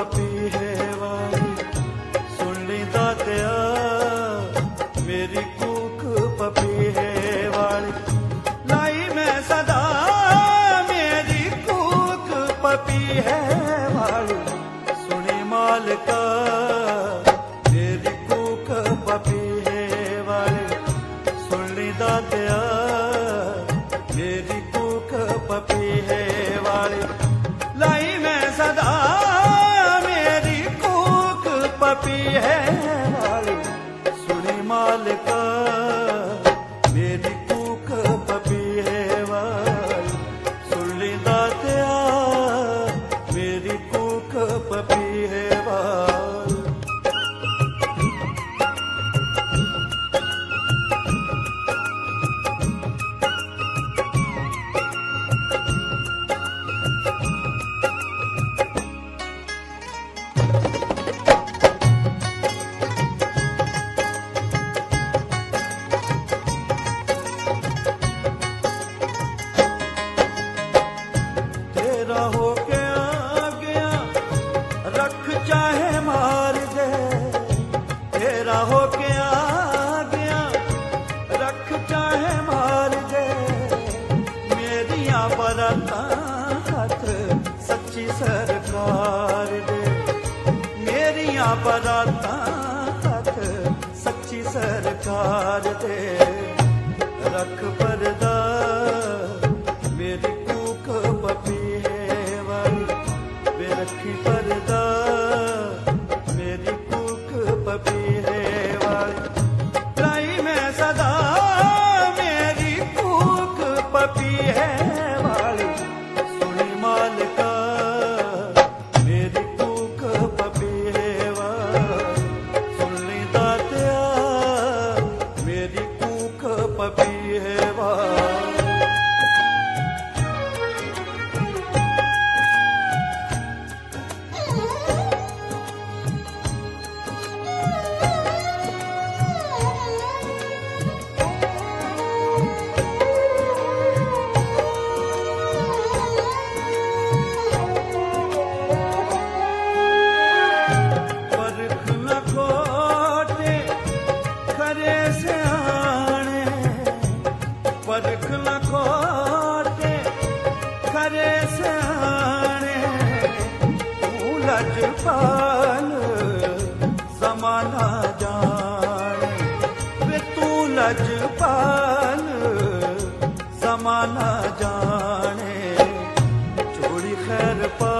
ਪਾਪੀ ਹੈ ਵਾਹੀ। ਸੁਣ ਲਈ ਮੇਰੀ ਕੂਕ ਪਪੀ ਹੈ ਵਾਲੀ ਮੈਂ ਸਦਾ, ਮੇਰੀ ਕੂਕ ਪਪੀ ਹੈ ਵਾਲੀ ਸੁਣੀ ਮਾਲਕਾ, ਮੇਰੀ ਕੂਕ ਪਪੀ ਹੈ ਵਾਲੀ ਸੁਣ ਲਈ ਦਾਤਿਆ ਮੇਰੀ ਕੂਕ ਪਪੀ ਹੈ ਗੁਣੀ ਮਾਲਕਾ ਚਾਹੇ ਮਾਰ ਤੇਰਾ ਹੋ ਗਿਆ। ਰੱਖ ਚਾਹੇ ਮਾਰ ਮੇਰੀਆਂ ਬਰਤਾਂ ਹੱਥ ਸੱਚੀ ਸਰਕਾਰ ਦੇ। ਮੇਰੀਆਂ ਬਰਤਾਂ ਹੱਥ ਸੱਚੀ ਸਰਕਾਰ ਦੇ। ਰੱਖ ਪਰਦਾ ਮੇਰੀ ਕੂਕ ਪਪੀਏ ਪਰਦਾ は ਰਜਪਾਲ ਜ਼ਮਾਨਾ ਜਾਣ। ਵੇ ਤੂੰ ਲਜਪਾਲ ਜ਼ਮਾਨਾ ਜਾਣੇ। ਛੋੜੀ ਖੈਰ ਪਾ